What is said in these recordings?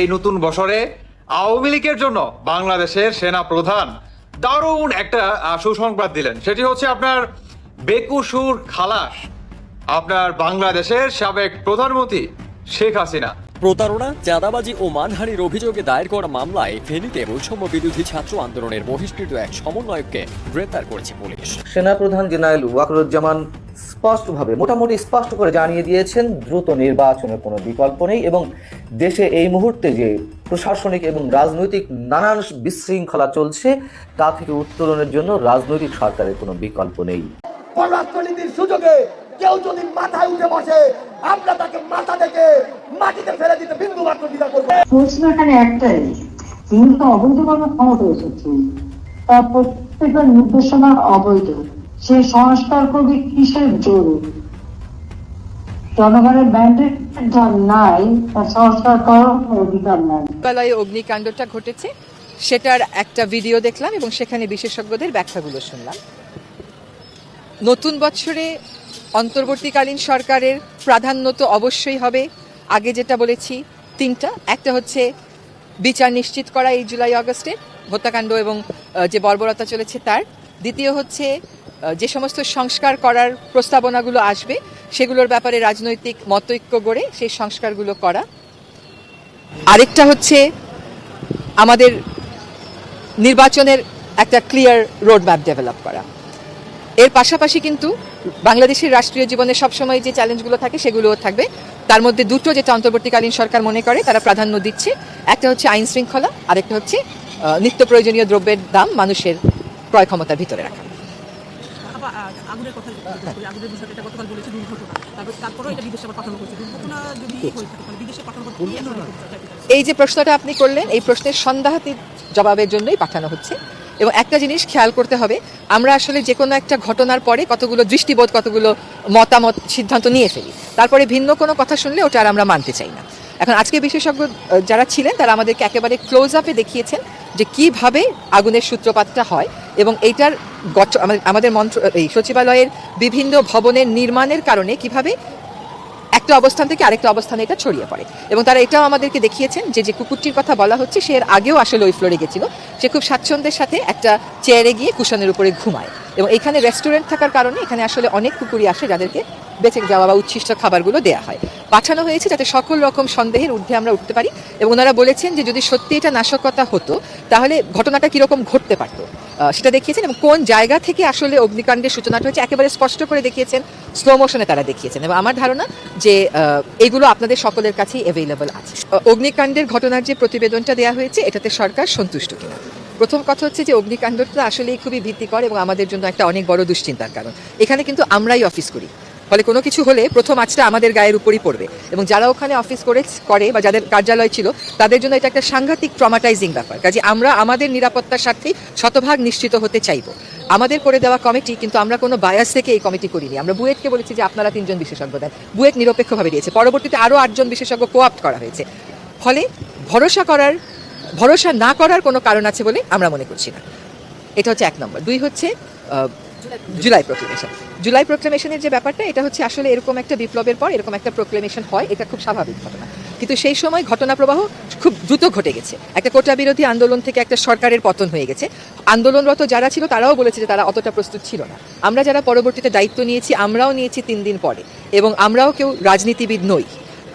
এই নতুন বছরে আওয়ামী লীগের জন্য বাংলাদেশের সেনা প্রধান দারুণ একটা সুসংবাদ দিলেন। সেটি হচ্ছে আপনার বেকুসুর খালাস আপনার বাংলাদেশের সাবেক প্রধানমন্ত্রী শেখ হাসিনা। প্রতারণা চাঁদাবাজি ও মানহানির অভিযোগে দায়ের করা মামলায় ফেনীতে বৈষম্য বিরোধী ছাত্র আন্দোলনের বহিষ্কৃত এক সমন্বয়ককে গ্রেপ্তার করেছে পুলিশ। সেনাপ্রধান জেনারেল ওয়াকরুজ্জামান স্পষ্টভাবে মোটামুটি স্পষ্ট করে জানিয়ে দিয়েছেন দ্রুত নির্বাচনের কোনো বিকল্প নেই এবং দেশে এই মুহূর্তে যে প্রশাসনিক এবং রাজনৈতিক নানান বিশৃঙ্খলা চলছে তা থেকে উত্তোলনের জন্য রাজনৈতিক সরকারের কোনো বিকল্প নেই। পররাষ্ট্রনীতির সুযোগে কেউ যদি মাথায় উঠে বসে আমরা তাকে মাথা থেকে মাটিতে ফেলে দিতে বিন্দু মাত্র দ্বিধা করব। প্রশ্ন এখানে একটাই তিনি তো অবৈধ কর্ম ক্ষমতা এসেছেন। তার প্রত্যেকটা নির্দেশনা অবৈধ। সে সংস্কার করবে কিসের জোরে? জনগণের ব্যান্ডেড নাই তার সংস্কার করার অধিকার নাই। অগ্নিকাণ্ডটা ঘটেছে, সেটার একটা ভিডিও দেখলাম এবং সেখানে বিশেষজ্ঞদের ব্যাখ্যাগুলো শুনলাম। নতুন বছরে অন্তর্বর্তীকালীন সরকারের প্রাধান্য তো অবশ্যই হবে। আগে যেটা বলেছি, তিনটা। একটা হচ্ছে, বিচার নিশ্চিত করা এই জুলাই আগস্টে হত্যাকাণ্ড এবং যে বর্বরতা চলেছে তার। দ্বিতীয় হচ্ছে যে সমস্ত সংস্কার করার প্রস্তাবনাগুলো আসবে, সেগুলোর ব্যাপারে রাজনৈতিক মতৈক্য গড়ে সেই সংস্কারগুলো করা। আরেকটা হচ্ছে আমাদের নির্বাচনের একটা ক্লিয়ার রোড ম্যাপ ডেভেলপ করা। এর পাশাপাশি কিন্তু বাংলাদেশের রাষ্ট্রীয় জীবনে সবসময় যে চ্যালেঞ্জগুলো থাকে, সেগুলোও থাকবে। তার মধ্যে দুটো যেটা অন্তর্বর্তীকালীন সরকার মনে করে, তারা প্রাধান্য দিচ্ছে। একটা হচ্ছে আইন শৃঙ্খলা, আরেকটা হচ্ছে নিত্য প্রয়োজনীয় দ্রব্যের দাম মানুষের ক্রয় ক্ষমতার ভিতরে রাখা। আগুনের কথা করি, আগুনের বিষয়টা এটা গতকাল বলেছে দুর্ঘটনা। তারপর তারপরেও এটা বিদেশে আবার পাঠানো হয়েছে। দুর্ঘটনা যদি হয়ে থাকে তাহলে বিদেশে পাঠানো এই যে প্রশ্নটা আপনি করলেন এই প্রশ্নের সন্দেহাতীত জবাবের জন্যই পাঠানো হচ্ছে। এবং একটা জিনিস খেয়াল করতে হবে আমরা আসলে যে কোনো একটা ঘটনার পরে কতগুলো দৃষ্টিবোধ কতগুলো মতামত সিদ্ধান্ত নিয়ে ফেলি। তারপরে ভিন্ন কোনো কথা শুনলে ওটা আর আমরা মানতে চাই না। এখন আজকে বিশেষজ্ঞ যারা ছিলেন, তারা আমাদেরকে একেবারে ক্লোজ আপে দেখিয়েছেন যে কীভাবে আগুনের সূত্রপাতটা হয় এবং এইটার আমাদের- আমাদের মন্ত্র, এই সচিবালয়ের বিভিন্ন ভবনের নির্মাণের কারণে কীভাবে একটা অবস্থান থেকে আরেকটা অবস্থানে এটা ছড়িয়ে পড়ে। এবং তারা এটাও আমাদেরকে দেখিয়েছেন যে যে কুকুরটির কথা বলা হচ্ছে, সে এর আগেও আসলে ওই ফ্লোরে গেছিল। সে খুব স্বাচ্ছন্দ্যের সাথে একটা চেয়ারে গিয়ে কুশনের উপরে ঘুমায়। এবং এখানে রেস্টুরেন্ট থাকার কারণে এখানে আসলে অনেক কুকুরই আসে যাদেরকে বেঁচে যাওয়া বা উচ্ছিষ্ট খাবারগুলো দেওয়া হয়। পাঠানো হয়েছে যাতে সকল রকম সন্দেহের ঊর্ধ্বে আমরা উঠতে পারি। এবং ওনারা বলেছেন যে যদি সত্যি এটা নাশকতা হতো, তাহলে ঘটনাটা কীরকম ঘটতে পারতো। সেটা দেখিয়েছেন এবং কোন জায়গা থেকে আসলে অগ্নিকাণ্ডের সূচনাটা হয়েছে একেবারে স্পষ্ট করে দেখিয়েছেন স্লো মোশনে তারা দেখিয়েছেন। এবং আমার ধারণা যে এগুলো আপনাদের সকলের কাছেই অ্যাভেলেবল আছে। অগ্নিকাণ্ডের ঘটনার যে প্রতিবেদনটা দেওয়া হয়েছে, এটাতে সরকার সন্তুষ্ট কিনা? প্রথম কথা হচ্ছে যে, অগ্নিকাণ্ডটা আসলেই খুবই ভীতিকর এবং আমাদের জন্য একটা অনেক বড় দুশ্চিন্তার কারণ। এখানে কিন্তু আমরাই অফিস করি। ফলে কোনো কিছু হলে প্রথম আজটা আমাদের গায়ের উপরই পড়বে। এবং যারা ওখানে অফিস করে করে বা যাদের কার্যালয় ছিল, তাদের জন্য এটা একটা সাংঘাতিক ট্রমাটাইজিং ব্যাপার। কাজে আমরা আমাদের নিরাপত্তার স্বার্থেই শতভাগ নিশ্চিত হতে চাইব। আমাদের করে দেওয়া কমিটি কিন্তু আমরা কোনো বায়াস থেকে এই কমিটি করিনি। আমরা বুয়েটকে বলেছি যে আপনারা তিনজন বিশেষজ্ঞ দেন। বুয়েট নিরপেক্ষভাবে দিয়েছে। পরবর্তীতে আরও আটজন বিশেষজ্ঞ কোয়াপ্ট করা হয়েছে। ফলে ভরসা করার, ভরসা না করার কোনো কারণ আছে বলে আমরা মনে করছি না। এটা হচ্ছে এক নম্বর। দুই হচ্ছে জুলাই প্রোক্লেমেশন জুলাই প্রোক্লেমেশনের যে ব্যাপারটা, এটা হচ্ছে আসলে এরকম একটা বিপ্লবের পর এরকম একটা প্রোক্লেমেশন হয়, এটা খুব স্বাভাবিক ঘটনা। কিন্তু সেই সময় ঘটনা প্রবাহ খুব দ্রুত ঘটে গেছে। একটা কোটা বিরোধী আন্দোলন থেকে একটা সরকারের পতন হয়ে গেছে। আন্দোলনরত যারা ছিল, তারাও বলেছে যে তারা অতটা প্রস্তুত ছিল না। আমরা যারা পরবর্তীতে দায়িত্ব নিয়েছি, আমরাও নিয়েছি তিন দিন পরে। এবং আমরাও কেউ রাজনীতিবিদ নই।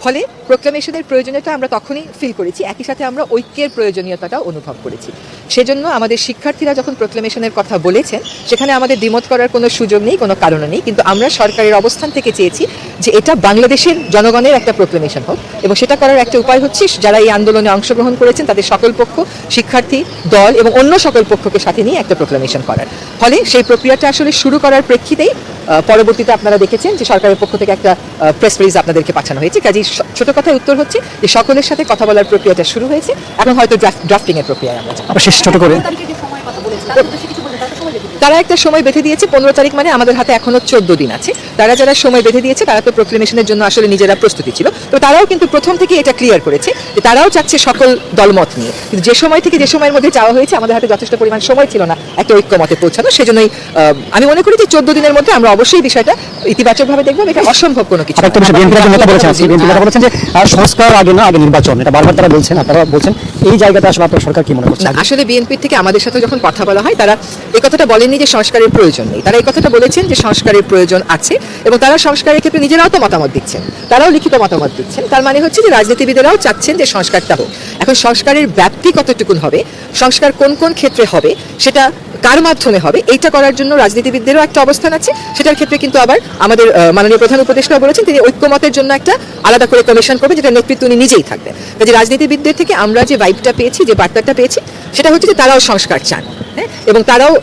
ফলে প্রোক্লামেশনের প্রয়োজনীয়তা আমরা তখনই ফিল করেছি, একই সাথে আমরা ঐক্যের প্রয়োজনীয়তাটাও অনুভব করেছি। সেজন্য আমাদের শিক্ষার্থীরা যখন প্রোক্লামেশনের কথা বলেছেন, সেখানে আমাদের দ্বিমত করার কোনো সুযোগ নেই, কোনো কারণও নেই, কিন্তু আমরা সরকারের অবস্থান থেকে চেয়েছি যে এটা বাংলাদেশের জনগণের একটা প্রোক্লামেশন হোক এবং সেটা করার একটা উপায় হচ্ছে যারা এই আন্দোলনে অংশগ্রহণ করেছেন, তাদের সকল পক্ষ, শিক্ষার্থী, দল এবং অন্য সকল পক্ষকে সাথে নিয়ে একটা প্রোক্লামেশন করার। ফলে সেই প্রক্রিয়াটা আসলে শুরু করার প্রেক্ষিতেই পরবর্তীতে আপনারা দেখেছেন যে সরকারের পক্ষ থেকে একটা প্রেস রিলিজ আপনাদেরকে পাঠানো হয়েছে। কাজেই ছোট কথায় উত্তর হচ্ছে যে সকলের সাথে কথা বলার প্রক্রিয়াটা শুরু হয়েছে। এখন হয়তো ড্রাফটিং এর প্রক্রিয়ায় আমরা। শেষ ছোট করে। তারা একটা সময় বেঁধে দিয়েছে পনেরো তারিখ মানে আমাদের হাতে এখনও চোদ্দ দিন আছে। তারা যারা সময় বেঁধে দিয়েছে তারা তো প্রোক্লেমেশনের জন্য আসলে নিজেরা প্রস্তুতি ছিল। তো তারাও কিন্তু প্রথম থেকে এটা ক্লিয়ার করেছে যে তারাও চাচ্ছে সকল দলমত নিয়ে। কিন্তু যে সময় থেকে যে সময়ের মধ্যে যাওয়া হয়েছে আমাদের হাতে যথেষ্ট পরিমাণ সময় ছিল না একটা ঐক্যমতে পৌঁছানো। সেজন্যই আমি মনে করি যে চোদ্দ দিনের মধ্যে আমরা অবশ্যই বিষয়টা ইতিবাচকভাবে দেখব এটা অসম্ভব কোনো কিছু বলেছেন যে সংস্কার আগে না আগে নির্বাচন। এটা বারবার তারা বলছেন আপনারা বলছেন। এই আসলে আপনার সরকার কি মনে করছেন না আসলে বিএনপির থেকে আমাদের সাথে যখন কথা বলা হয় তারা এই কথাটা বলেননি যে সংস্কারের প্রয়োজন নেই। তারা এই কথাটা বলেছেন যে সংস্কারের প্রয়োজন আছে। এবং তারা সংস্কারের ক্ষেত্রে নিজেরাও তো মতামত দিচ্ছেন। তারাও লিখিত মতামত দিচ্ছেন। তার মানে হচ্ছে যে রাজনীতিবিদেরাও চাচ্ছেন যে সংস্কারটা হোক। এখন সংস্কারের ব্যাপ্তি কতটুকুন হবে? সংস্কার কোন কোন ক্ষেত্রে হবে? সেটা কার মাধ্যমে হবে? এইটা করার জন্য রাজনীতিবিদদেরও একটা অবস্থান আছে। সেটার ক্ষেত্রে কিন্তু আবার আমাদের মাননীয় প্রধান উপদেষ্টা বলেছেন, তিনি ঐক্যমতের জন্য একটা আলাদা করে কমিশন করবে যেটা নেতৃত্ব উনি নিজেই থাকবেন। কাজে রাজনীতিবিদদের থেকে আমরা যে ভাইবটা পেয়েছি, যে বার্তাটা পেয়েছি, সেটা হচ্ছে যে তারাও সংস্কার চান হ্যাঁ? এবং তারাও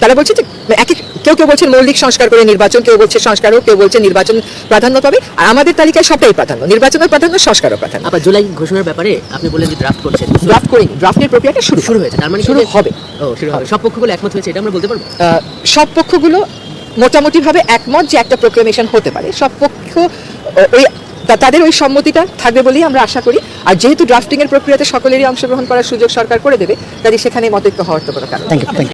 তারা বলছে যে এক এক- কেউ কেউ বলছে মৌলিক সংস্কার করে নির্বাচন কেউ বলছে সংস্কার হোক কেউ বলছে নির্বাচন প্রাধান্য পাবে। আর আমাদের তালিকায় সবটাই প্রাধান্য। নির্বাচনের প্রাধান্য সংস্কারও প্রাধান্য। আবার জুলাই ঘোষণার ব্যাপারে আপনি বললেন যে ড্রাফট করছেন। ড্রাফট করে ড্রাফটের প্রক্রিয়াটা শুরু শুরু হয়েছে। তার মানে শুরু হবে। ও শুরু হবে। সব পক্ষগুলো একমত হয়েছে এটা আমরা বলতে পারব? সব পক্ষগুলো মোটামুটিভাবে একমত যে একটা প্রোক্লেমেশন হতে পারে। সব পক্ষ ওই তাদের ওই সম্মতিটা থাকবে বলেই আমরা আশা করি। আর যেহেতু ড্রাফটিংয়ের প্রক্রিয়াতে সকলেরই অংশগ্রহণ করার সুযোগ সরকার করে দেবে কাজে সেখানে মতৈক্য হওয়ার তো কোনো কারণ